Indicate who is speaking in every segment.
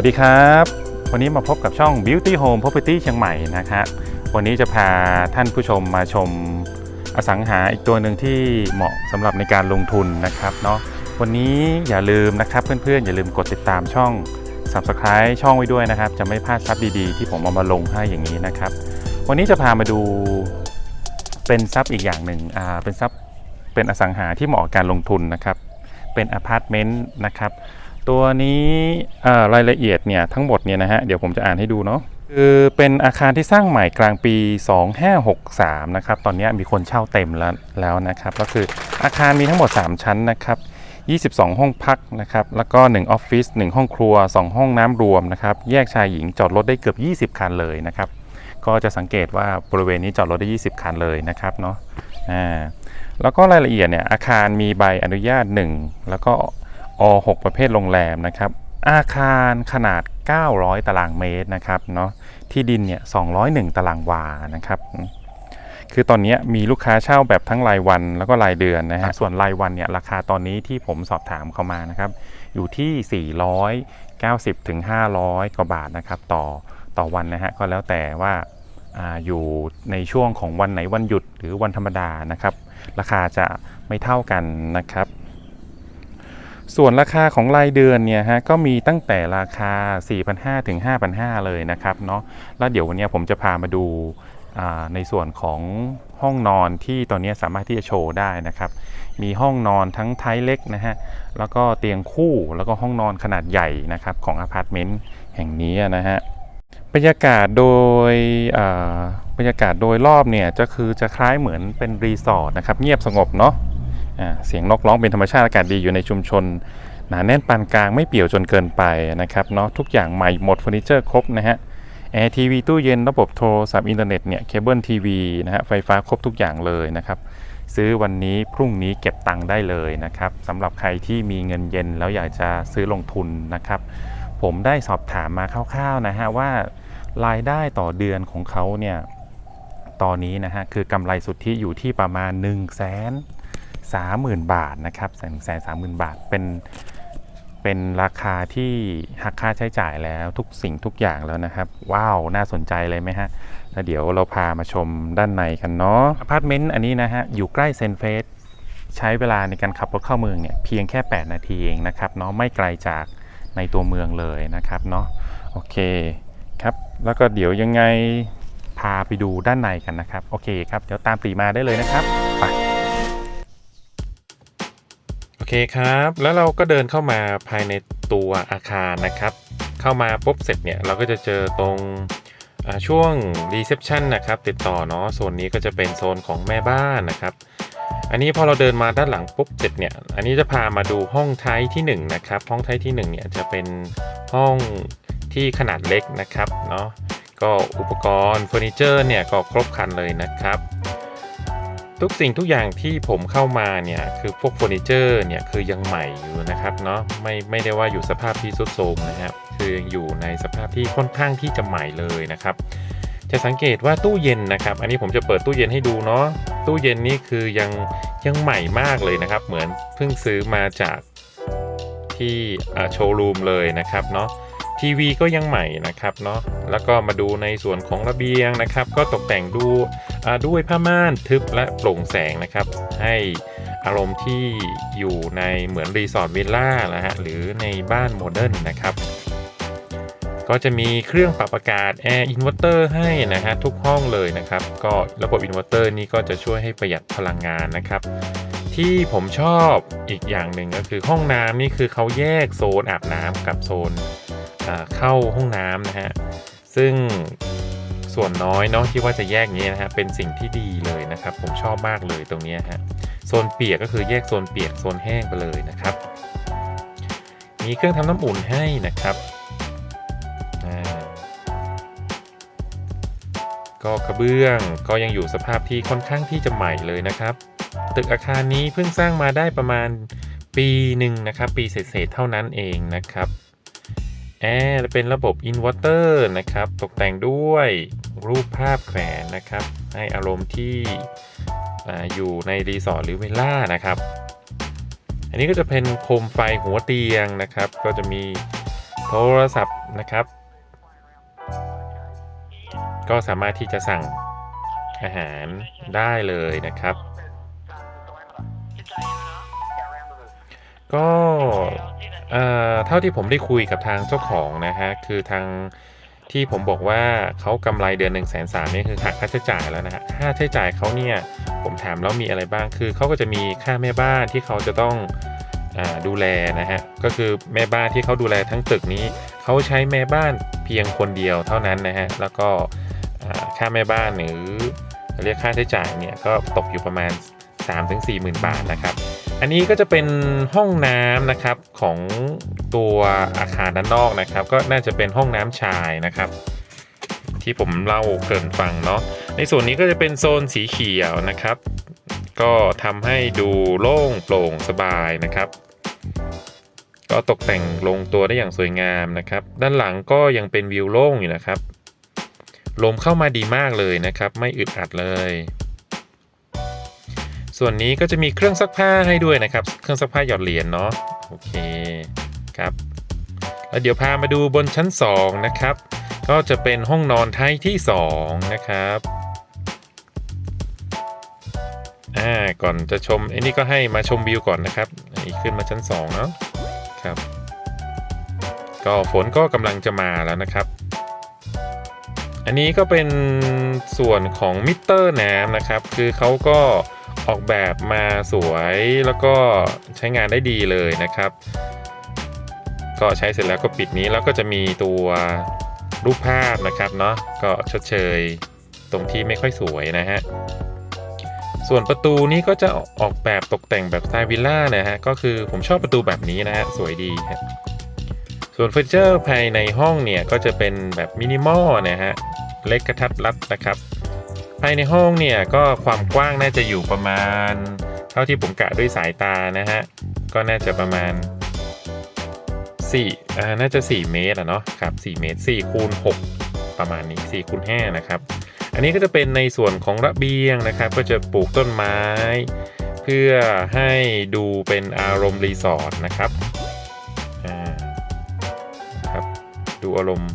Speaker 1: สวัสดีครับ วันนี้มาพบกับช่อง Beauty Home Property เชียงใหม่นะครับวันนี้จะพาท่านผู้ชมมาชมอสังหาอีกตัวหนึ่งที่เหมาะสำหรับในการลงทุนนะครับเนาะวันนี้อย่าลืมนะครับเพื่อนๆ อย่าลืมกดติดตามช่อง Subscribe ช่องไว้ด้วยนะครับ จะไม่พลาดทรัพย์ดีๆ ที่ผมเอามาลงให้อย่างนี้นะครับ วันนี้จะพามาดูเป็นทรัพย์อีกอย่างหนึ่งอ่าเป็นทรัพย์เป็นอสังหาที่เหมาะกับการลงทุนนะครับเป็นอพาร์ตเมนต์นะครับ ตัวนี้รายละเอียดเนี่ยทั้งหมดเนี่ยนะฮะเดี๋ยวผมจะอ่านให้ดูเนาะคือเป็นอาคารที่สร้างใหม่กลางปี 2563 นะครับ ตอนนี้มีคนเช่าเต็มแล้วแล้วนะครับ ก็คืออาคารมีทั้งหมด 3 ชั้นนะครับ 22 ห้องพักนะครับ แล้วก็ 1 ออฟฟิศ 1 ห้องครัว 2 ห้องน้ำรวมนะครับ แยกชายหญิงจอดรถได้เกือบ 20 คันเลยนะครับ ก็จะสังเกตว่าบริเวณนี้จอดรถได้ 20 คันเลยนะครับเนาะ อ่า แล้วก็รายละเอียดเนี่ยอาคารมีใบอนุญาต 1 แล้วก็ 6 ประเภทโรงแรมนะครับ อาคารขนาด 900 ตารางเมตรนะครับเนาะที่ดินเนี่ย 201 ตารางวานะครับ คือตอนนี้มีลูกค้าเช่าแบบทั้งรายวันแล้วก็รายเดือนนะฮะส่วนรายวันเนี่ยราคาตอนนี้ที่ผมสอบถามเข้ามานะครับ อยู่ที่ 490ถึง500 กว่าบาทนะครับ ต่อต่อวันนะฮะก็แล้วแต่ว่าอาอยู่ในช่วงของวันไหนวันหยุดหรือวันธรรมดานะครับ ราคาจะไม่เท่ากันนะครับ ส่วนราคาของรายเดือนเนี่ยฮะก็มีตั้งแต่ราคา 4,500ถึง5,500 เลยนะครับเนาะแล้วเดี๋ยววันนี้ผมจะพามาดูาในส่วนของห้องนอนที่ตอนนี้สามารถที่จะโชว์ได้นะครับ มีห้องนอนทั้งไทยเล็กนะฮะแล้วก็เตียงคู่แล้วก็ห้องนอนขนาดใหญ่นะครับของอพาร์ตเมนต์แห่งนี้นะฮะบรรยากาศโดยบรรยากาศโดยรอบเนี่ยจะคือจะคล้ายเหมือนเป็นรีสอร์ทนะครับเงียบสงบเนาะ เสียงนกร้องเป็นธรรมชาติอากาศดีอยู่ในชุมชนหนาแน่นปานกลางไม่เปี่ยวจนเกินไปนะครับเนาะทุกอย่างใหม่หมดเฟอร์นิเจอร์ครบนะฮะแอร์ทีวีตู้เย็นระบบโทรศัพท์อินเทอร์เน็ตเนี่ยเคเบิลทีวีนะฮะไฟฟ้าครบทุกอย่างเลยนะครับซื้อวันนี้พรุ่งนี้เก็บตังค์ได้เลยนะครับสำหรับใครที่มีเงินเย็นแล้วอยากจะซื้อลงทุนนะครับ ผมได้สอบถามมาคร่าวๆนะฮะว่ารายได้ต่อเดือนของเขาเนี่ยตอนนี้นะฮะคือกำไรสุทธิอยู่ที่ประมาณ 1 0 0 0 0แสน 30,000 บาทนะครับแสนแสามหมื่นบาท เป็นเป็นราคาที่หักค่าใช้จ่ายแล้วทุกสิ่งทุกอย่างแล้วนะครับ ว้าว น่าสนใจเลยไหมฮะแล้วเดี๋ยวเราพามาชมด้านในกันเนาะอพาร์ตเมนต์อันนี้นะฮะ อยู่ใกล้เซนเฟสใช้เวลาในการขับรถเข้าเมืองเนี่ยเพียงแค่ 8 นาทีเองนะครับเนาะไม่ไกลจากในตัวเมืองเลยนะครับเนาะโอเคครับ แล้วก็เดี๋ยวยังไงพาไปดูด้านในกันนะครับ โอเคครับ เดี๋ยวตามตีมาได้เลยนะครับ เคครับ แล้วเราก็เดินเข้ามาภายในตัวอาคารนะครับ เข้ามาปุ๊บเสร็จเนี่ยเราก็จะเจอตรงช่วงรีเซพชันนะครับติดต่อเนาะโซนนี้ก็จะเป็นโซนของแม่บ้านนะครับ อันนี้พอเราเดินมาด้านหลังปุ๊บเสร็จเนี่ย อันนี้จะพามาดูห้องท้ายที่1นะครับ ห้องท้ายที่1เนี่ยจะเป็นห้องที่ขนาดเล็กนะครับเนาะก็อุปกรณ์เฟอร์นิเจอร์เนี่ยก็ครบครันเลยนะครับ ทุกสิ่งทุกอย่างที่ผมเข้ามาเนี่ยคือพวกเฟอร์นิเจอร์เนี่ยคือยังใหม่อยู่นะครับเนาะไม่ไม่ได้ว่าอยู่สภาพที่ทรุดโทรมนะครับคือยังอยู่ในสภาพที่ค่อนข้างที่จะใหม่เลยนะครับ จะสังเกตว่าตู้เย็นนะครับ อันนี้ผมจะเปิดตู้เย็นให้ดูเนาะตู้เย็นนี่คือยังยังใหม่มากเลยนะครับ เหมือนเพิ่งซื้อมาจากที่โชว์รูมเลยนะครับเนาะ ทีวีก็ยังใหม่นะครับเนาะแล้วก็มาดูในส่วนของระเบียงนะครับ ก็ตกแต่งดูด้วยผ้าม่านทึบและโปร่งแสงนะครับ ให้อารมณ์ที่อยู่ในเหมือนรีสอร์ทวิลล่านะฮะหรือในบ้านโมเดิร์นนะครับ ก็จะมีเครื่องปรับอากาศแอร์อินเวอร์เตอร์ให้นะฮะทุกห้องเลยนะครับ ก็ระบบอินเวอร์เตอร์นี้ก็จะช่วยให้ประหยัดพลังงานนะครับที่ผมชอบอีกอย่างหนึ่งก็คือห้องน้ำนี่คือเขาแยกโซนอาบน้ำกับโซน เข้าห้องน้ำนะฮะซึ่งส่วนน้อยเนาะที่ว่าจะแยกนี้นะฮะเป็นสิ่งที่ดีเลยนะครับ ผมชอบมากเลยตรงนี้ฮะโซนเปียกก็คือแยกโซนเปียกโซนแห้งไปเลยนะครับ มีเครื่องทำน้ำอุ่นให้นะครับก็กระเบื้องก็ยังอยู่สภาพที่ค่อนข้างที่จะใหม่เลยนะครับ ตึกอาคารนี้เพิ่งสร้างมาได้ประมาณปีหนึ่งนะครับ ปีเศษๆเท่านั้นเองนะครับ แอร์เป็นระบบอินเวอร์เตอร์นะครับ ตกแต่งด้วยรูปภาพแขวนนะครับ ให้อารมณ์ที่ออยู่ในรีสอร์ทหรือเวลล่านะครับ อันนี้ก็จะเป็นโคมไฟหัวเตียงนะครับ ก็จะมีโทรศัพท์
Speaker 2: นะครับ ก็สามารถที่จะสั่งอาหารได้เลยนะครับ ก็ เอ่อเท่าที่ผมได้คุยกับทางเจ้าของนะฮะคือทางที่ผมบอกว่าเขากำไรเดือน1นึ่งแสนสามนี่คือหักค่าใช้จ่ายแล้วนะฮะค่าใช้จ่ายเขาเนี่ยผมถามแล้วมีอะไรบ้างคือเขาก็จะมีค่าแม่บ้านที่เขาจะต้องอดูแลนะฮะก็คือแม่บ้านที่เขาดูแลทั้งตึกนี้เขาใช้แม่บ้านเพียงคนเดียวเท่านั้นนะฮะแล้วก็ค่าแม่บ้านหรือเรียกค่าใช้จ่ายเนี่ยก็ตกอยู่ประมาณ 3-4หมื่นบาทนะครับ อันนี้ก็จะเป็นห้องน้ำนะครับของตัวอาคารด้านนอกนะครับ ก็น่าจะเป็นห้องน้ำชายนะครับ ที่ผมเล่าเกินฟังเนาะในส่วนนี้ก็จะเป็นโซนสีเขียวนะครับ ก็ทำให้ดูโล่งโปร่งสบายนะครับ ก็ตกแต่งลงตัวได้อย่างสวยงามนะครับ ด้านหลังก็ยังเป็นวิวโล่งอยู่นะครับลมเข้ามาดีมากเลยนะครับ ไม่อึดอัดเลย ส่วนนี้ก็จะมีเครื่องซักผ้าให้ด้วยนะครับ เครื่องซักผ้าหยอดเหรียญเนาะโอเคครับแล้วเดี๋ยวพามาดูบนชั้น 2 นะครับ ก็จะเป็นห้องนอนท้ายที่ 2 นะครับอ่าก่อนจะชมไอ้นี่ก็ให้มาชมวิวก่อนนะครับอีกขึ้นมาชั้น 2 เนาะครับ ก็ฝนก็กำลังจะมาแล้วนะครับ อันนี้ก็เป็นส่วนของมิเตอร์น้ำนะครับ คือเขาก็ ออกแบบมาสวยแล้วก็ใช้งานได้ดีเลยนะครับ ก็ใช้เสร็จแล้วก็ปิดนี้แล้วก็จะมีตัวรูปภาพนะครับเนาะก็ชดเชยตรงที่ไม่ค่อยสวยนะฮะส่วนประตูนี้ก็จะออกแบบตกแต่งแบบสไตล์วิลล่านะฮะก็คือผมชอบประตูแบบนี้นะฮะสวยดีฮะส่วนเฟอร์นิเจอร์ภายในห้องเนี่ยก็จะเป็นแบบมินิมอลนะฮะเล็กกระทัดรัดนะครับ ภายในห้องเนี่ยก็ความกว้างน่าจะอยู่ประมาณ เท่าที่ผมกะด้วยสายตานะฮะ ก็น่าจะประมาณ4อ่าน่าจะ 4 เมตรอะเนาะครับ4เมตร4คูณ6ประมาณนี้4คูณ5นะครับ อันนี้ก็จะเป็นในส่วนของระเบียงนะครับ ก็จะปลูกต้นไม้ เพื่อให้ดูเป็นอารมณ์รีสอร์ทนะครับอ่าครับ ดูอารมณ์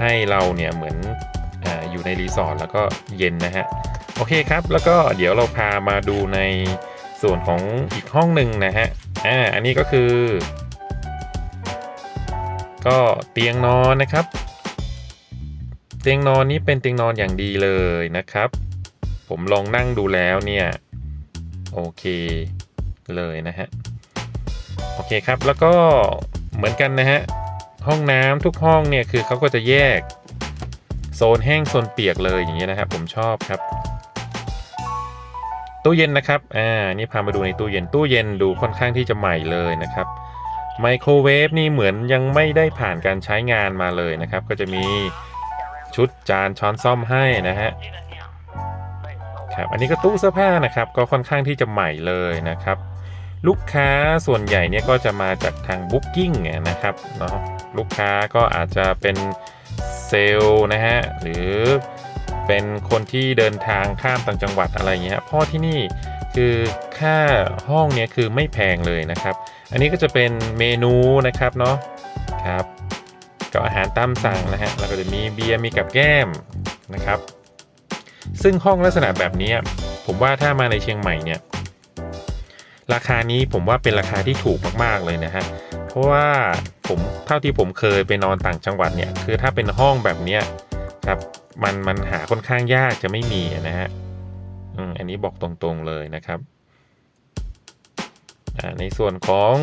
Speaker 2: ให้เราเนี่ยเหมือน อยู่ในรีสอร์ทแล้วก็เย็นนะฮะ โอเคครับ แล้วก็เดี๋ยวเราพามาดูในส่วนของอีกห้องหนึ่งนะฮะ อ่า อันนี้ก็คือ ก็เตียงนอนนะครับ เตียงนอนนี้เป็นเตียงนอนอย่างดีเลยนะครับ ผมลองนั่งดูแล้วเนี่ย โอเคเลยนะฮะ โอเคครับ แล้วก็เหมือนกันนะฮะ ห้องน้ำทุกห้องเนี่ยคือเขาก็จะแยก โซนแห้งโซนเปียกเลยอย่างเงี้ยนะครับ ผมชอบครับ ตู้เย็นนะครับ อ่า นี่พามาดูในตู้เย็น ตู้เย็นดูค่อนข้างที่จะใหม่เลยนะครับ ไมโครเวฟนี่เหมือนยังไม่ได้ผ่านการใช้งานมาเลยนะครับ ก็จะมีชุดจานช้อนซ่อมให้นะฮะ ครับ อันนี้ก็ตู้เสื้อผ้านะครับ ก็ค่อนข้างที่จะใหม่เลยนะครับลูกค้าส่วนใหญ่เนี่ยก็จะมาจากทาง Booking นะครับเนาะลูกค้าก็อาจจะเป็น เซลล์นะฮะหรือเป็นคนที่เดินทางข้ามต่างจังหวัดอะไรเงี้ยเพราะที่นี่คือค่าห้องเนี่ยคือไม่แพงเลยนะครับ อันนี้ก็จะเป็นเมนูนะครับเนาะครับกับอาหารตามสั่งนะฮะแล้วก็จะมีเบียร์มีกับแก้มนะครับ ซึ่งห้องลักษณะแบบนี้ผมว่าถ้ามาในเชียงใหม่เนี่ยราคานี้ผมว่าเป็นราคาที่ถูกมากๆเลยนะฮะเพราะว่า ผมเท่าที่ผมเคยไปนอนต่างจังหวัดเนี่ยคือถ้าเป็นห้องแบบเนี้ยครับมันมันหาค่อนข้างยากจะไม่มีนะฮะอืมอันนี้บอกตรงๆเลยนะครับอ่าในส่วนของ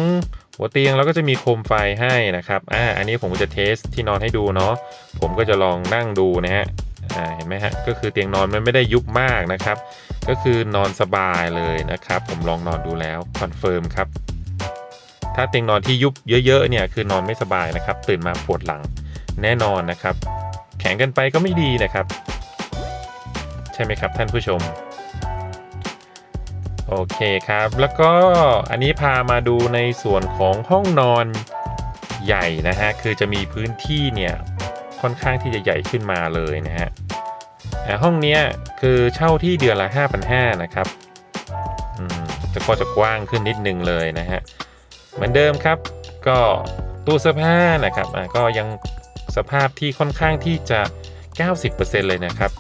Speaker 2: หัวเตียงเราก็จะมีโคมไฟให้นะครับอ่าอันนี้ผมจะเทสที่นอนให้ดูเนาะผมก็จะลองนั่งดูนะฮะอ่าเห็นไหมฮะก็คือเตียงนอนมันไม่ได้ยุบมากนะครับ ก็คือนอนสบายเลยนะครับ ผมลองนอนดูแล้วคอนเฟิร์มครับ ถ้าเตียงนอนที่ยุบเยอะๆเนี่ยคือนอนไม่สบายนะครับ ตื่นมาปวดหลังแน่นอนนะครับ แข็งกันไปก็ไม่ดีนะครับ ใช่ไหมครับท่านผู้ชม โอเคครับ แล้วก็อันนี้พามาดูในส่วนของห้องนอนใหญ่นะฮะคือจะมีพื้นที่เนี่ยค่อนข้างที่จะใหญ่ขึ้นมาเลยนะฮะอ่ห้องเนี้ยคือเช่าที่เดือนละ 5,500นะครับจะก็จะกว้างขึ้นนิดนึงเลยนะฮะ เหมือนเดิมครับ ก็ตู้เสื้อผ้านะครับก็ยังสภาพที่ค่อนข้างที่จะ 90%เลยนะครับ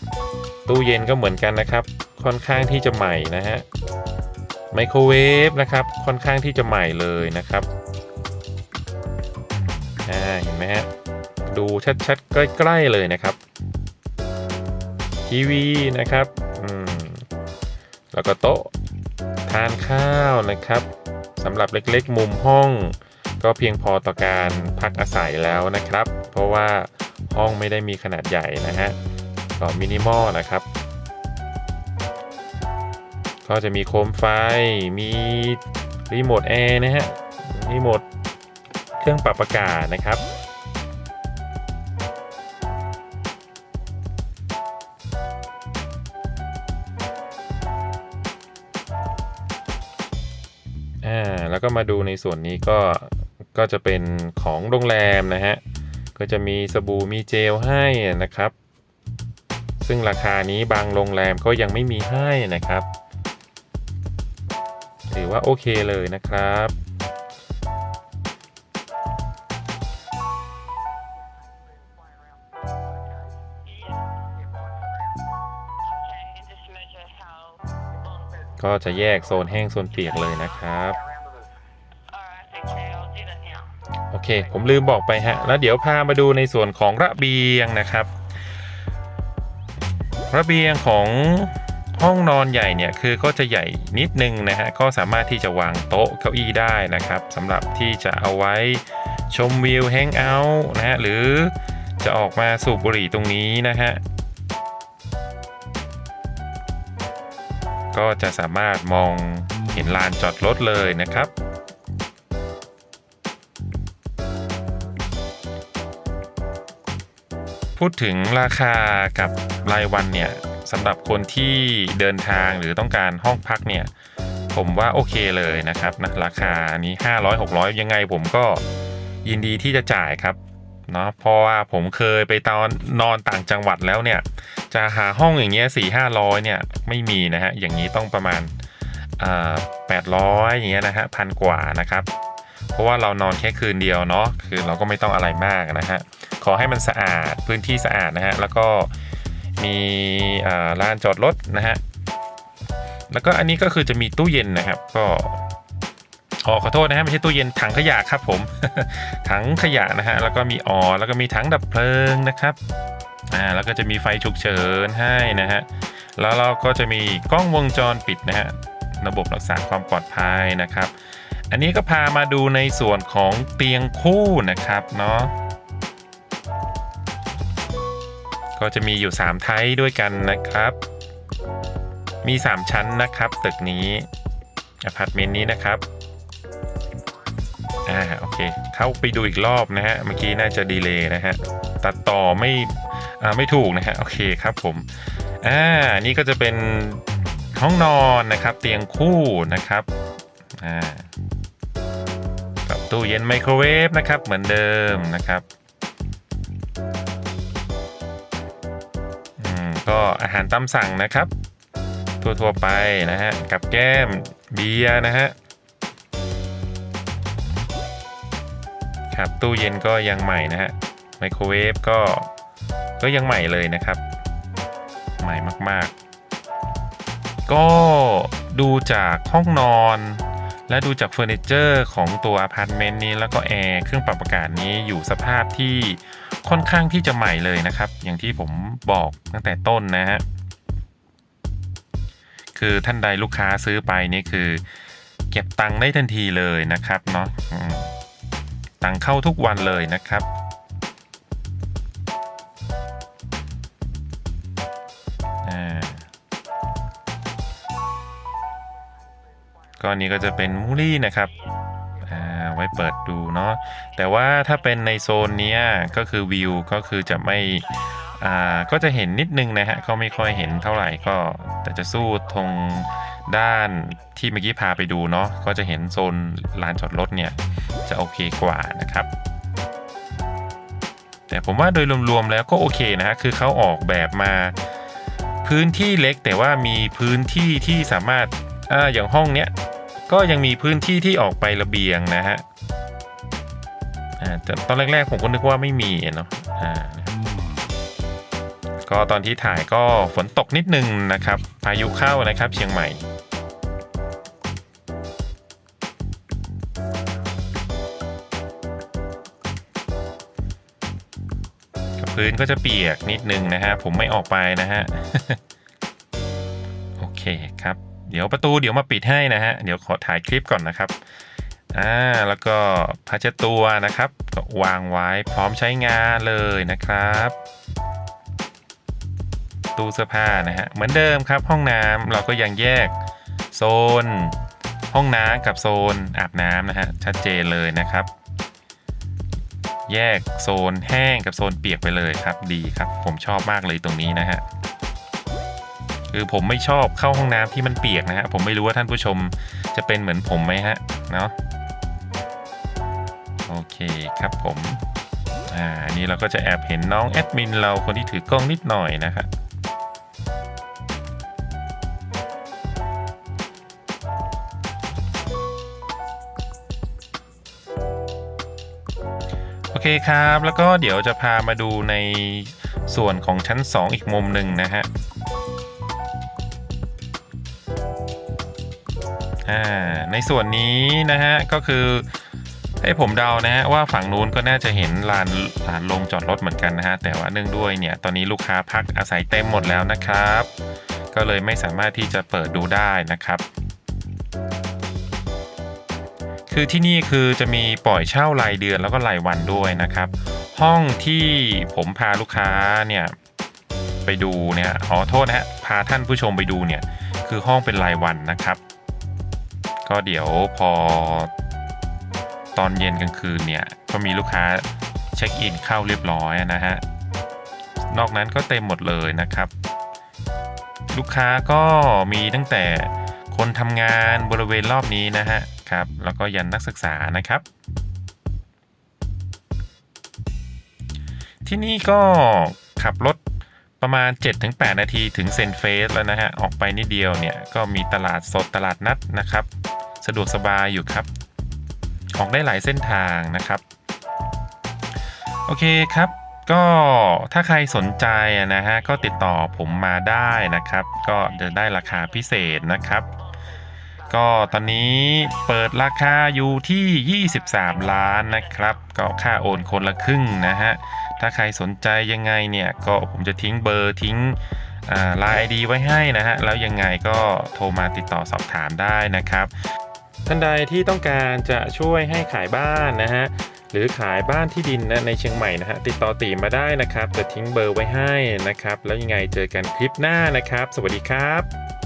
Speaker 2: ตู้เย็นก็เหมือนกันนะครับ ค่อนข้างที่จะใหม่นะฮะไมโครเวฟนะครับ ค่อนข้างที่จะใหม่เลยนะครับอ่าเห็นไหมฮะดูชัดๆ ใกล้ๆเลยนะครับทีวีนะครับอืมแล้วก็โต๊ะทานข้าวนะครับ สำหรับเล็กๆ มุมห้อง ก็เพียงพอต่อการพักอาศัยแล้วนะครับ เพราะว่าห้องไม่ได้มีขนาดใหญ่นะฮะก็มินิมอลนะครับ ก็จะมีโคมไฟ มีรีโมทแอร์นะฮะรีโมทเครื่องปรับอากาศนะครับ แล้วก็มาดูในส่วนนี้ก็ก็จะเป็นของโรงแรมนะฮะ ก็จะมีสบู่มีเจลให้นะครับ ซึ่งราคานี้บางโรงแรมก็ยังไม่มีให้นะครับถือว่าโอเคเลยนะครับ ก็จะแยกโซนแห้งโซนเปียกเลยนะครับ เค ผมลืมบอกไปฮะ แล้วเดี๋ยวพามาดูในส่วนของระเบียงนะครับ ระเบียงของห้องนอนใหญ่เนี่ยคือก็จะใหญ่นิดนึงนะฮะก็สามารถที่จะวางโต๊ะเก้าอี้ได้นะครับสำหรับที่จะเอาไว้ชมวิวแฮงเอาท์นะฮะหรือจะออกมาสูบบุหรี่ตรงนี้นะฮะก็จะสามารถมองเห็นลานจอดรถเลยนะครับ พูดถึงราคากับรายวันเนี่ยสำหรับคนที่เดินทางหรือต้องการห้องพักเนี่ยผมว่าโอเคเลยนะครับนะราคานี้ 500 600 ยังไงผมก็ยินดีที่จะจ่ายครับเนาะเพราะว่าผมเคยไปตอนนอนต่างจังหวัดแล้วเนี่ย จะหาห้องอย่างเงี้ยสี่ห้าร้อยเนี่ยไม่มีนะฮะอย่างนี้ต้องประมาณแปดร้อยอย่างเงี้ยนะฮะพันกว่านะครับ เพราะว่าเรานอนแค่คืนเดียวเนาะคือเราก็ไม่ต้องอะไรมากนะฮะ ขอให้มันสะอาดพื้นที่สะอาดนะฮะแล้วก็มีลานจอดรถนะฮะแล้วก็อันนี้ก็คือจะมีตู้เย็นนะครับ ก็อ๋อขอโทษนะฮะไม่ใช่ตู้เย็นถังขยะครับผม ถังขยะนะฮะแล้วก็มีอ๋อแล้วก็มีถังดับเพลิงนะครับอ่าแล้วก็จะมีไฟฉุกเฉินให้นะฮะแล้วเราก็จะมีกล้องวงจรปิดนะฮะระบบรักษาความปลอดภัยนะครับ อันนี้ก็พามาดูในส่วนของเตียงคู่นะครับเนาะ ก็จะมีอยู่ 3 ไทยด้วยกันนะครับ มี 3 ชั้นนะครับ ตึกนี้อพาร์ตเมนต์นี้นะครับอ่าโอเค เข้าไปดูอีกรอบนะฮะ เมื่อกี้น่าจะดีเลย์นะฮะ ตัดต่อไม่อ่าไม่ถูกนะฮะ โอเคครับผม อ่า นี่ก็จะเป็นห้องนอนนะครับ เตียงคู่นะครับ อ่ากับตู้เย็นไมโครเวฟนะครับ เหมือนเดิมนะครับ ก็อาหารตามสั่งนะครับ ทั่วๆไปนะฮะ กับแก้มเบียร์นะฮะ ครับตู้เย็นก็ยังใหม่นะฮะ ไมโครเวฟก็ก็ยังใหม่เลยนะครับ ใหม่มากๆ ก็ดูจากห้องนอน และดูจากเฟอร์นิเจอร์ของตัวอพาร์ตเมนต์นี้แล้วก็แอร์เครื่องปรับอากาศนี้อยู่สภาพที่ค่อนข้างที่จะใหม่เลยนะครับ อย่างที่ผมบอกตั้งแต่ต้นนะฮะคือท่านใดลูกค้าซื้อไปนี่คือ เก็บตังค์ได้ทันทีเลยนะครับเนาะตังค์เข้าทุกวันเลยนะครับ ก็อันนี้ก็จะเป็นมูลี่นะครับอ่าไว้เปิดดูเนาะแต่ว่าถ้าเป็นในโซนนี้ก็คือวิวก็คือจะไม่อ่าก็จะเห็นนิดนึงนะฮะก็ไม่ค่อยเห็นเท่าไหร่ก็ แต่จะสู้ตรงด้านที่เมื่อกี้พาไปดูเนาะก็จะเห็นโซนลานจอดรถเนี่ยจะโอเคกว่านะครับ แต่ผมว่าโดยรวมๆแล้วก็โอเคนะฮะคือเขาออกแบบมาพื้นที่เล็กแต่ว่ามีพื้นที่ที่สามารถอ่าอย่างห้องเนี้ย ก็ยังมีพื้นที่ที่ออกไประเบียงนะฮะอ่แต่ตอนแรก ๆ ผมก็นึกว่าไม่มีเนาะอ่าก็ตอนที่ถ่ายก็ฝนตกนิดนึงนะครับ พายุเข้านะครับเชียงใหม่ พื้นก็จะเปียกนิดนึงนะฮะ ผมไม่ออกไปนะฮะ โอเคครับ เดี๋ยวประตูเดี๋ยวมาปิดให้นะฮะ เดี๋ยวขอถ่ายคลิปก่อนนะครับ อ่า แล้วก็ผ้าเช็ดตัวนะครับ ก็วางไว้พร้อมใช้งานเลยนะครับ ตู้เสื้อผ้านะฮะ เหมือนเดิมครับห้องน้ำเราก็ยังแยกโซน ห้องน้ำกับโซนอาบน้ำนะฮะ ชัดเจนเลยนะครับ แยกโซนแห้งกับโซนเปียกไปเลยครับ ดีครับ ผมชอบมากเลยตรงนี้นะฮะ คือผมไม่ชอบเข้าห้องน้ำที่มันเปียกนะฮะผมไม่รู้ว่าท่านผู้ชมจะเป็นเหมือนผมไหมฮะเนาะโอเคครับผมอ่าอันนี้เราก็จะแอบเห็นน้องแอดมินเราคนที่ถือกล้องนิดหน่อยนะครับโอเคครับ แล้วก็เดี๋ยวจะพามาดูในส่วนของชั้น 2 อีกมุมหนึ่งนะฮะ อ่าในส่วนนี้นะฮะก็คือให้ผมเดานะฮะว่าฝั่งนู้นก็น่าจะเห็นลานลานลงจอดรถเหมือนกันนะฮะแต่ว่าเนื่องด้วยเนี่ยตอนนี้ลูกค้าพักอาศัยเต็มหมดแล้วนะครับ ก็เลยไม่สามารถที่จะเปิดดูได้นะครับ คือที่นี่คือจะมีปล่อยเช่ารายเดือนแล้วก็รายวันด้วยนะครับ ห้องที่ผมพาลูกค้าเนี่ยไปดูเนี่ยขอโทษนะฮะพาท่านผู้ชมไปดูเนี่ยคือห้องเป็นรายวันนะครับ ก็เดี๋ยวพอตอนเย็นกลางคืนเนี่ยก็มีลูกค้าเช็คอินเข้าเรียบร้อยนะฮะ นอกนั้นก็เต็มหมดเลยนะครับ ลูกค้าก็มีตั้งแต่คนทำงานบริเวณรอบนี้นะฮะครับ แล้วก็ยันนักศึกษานะครับ ที่นี่ก็ขับรถประมาณ 7-8 นาทีถึงเซนเฟสแล้วนะฮะ ออกไปนิดเดียวเนี่ย ก็มีตลาดสดตลาดนัดนะครับ สะดวกสบายอยู่ครับ ออกได้หลายเส้นทางนะครับ โอเคครับ ก็ถ้าใครสนใจนะฮะก็ติดต่อผมมาได้นะครับ ก็จะได้ราคาพิเศษนะครับก็ตอนนี้เปิดราคาอยู่ที่ 23 ล้านนะครับ ก็ค่าโอนคนละครึ่งนะฮะ ถ้าใครสนใจยังไงเนี่ย ก็ผมจะทิ้งเบอร์ทิ้งไลน์ไอดีไว้ให้นะฮะ แล้วยังไงก็โทรมาติดต่อสอบถามได้นะครับ ท่านใดที่ต้องการจะช่วยให้ขายบ้านนะฮะหรือขายบ้านที่ดินนะในเชียงใหม่นะฮะติดต่อตีมาได้นะครับ จะทิ้งเบอร์ไว้ให้นะครับ แล้วยังไงเจอกันคลิปหน้านะครับ สวัสดีครับ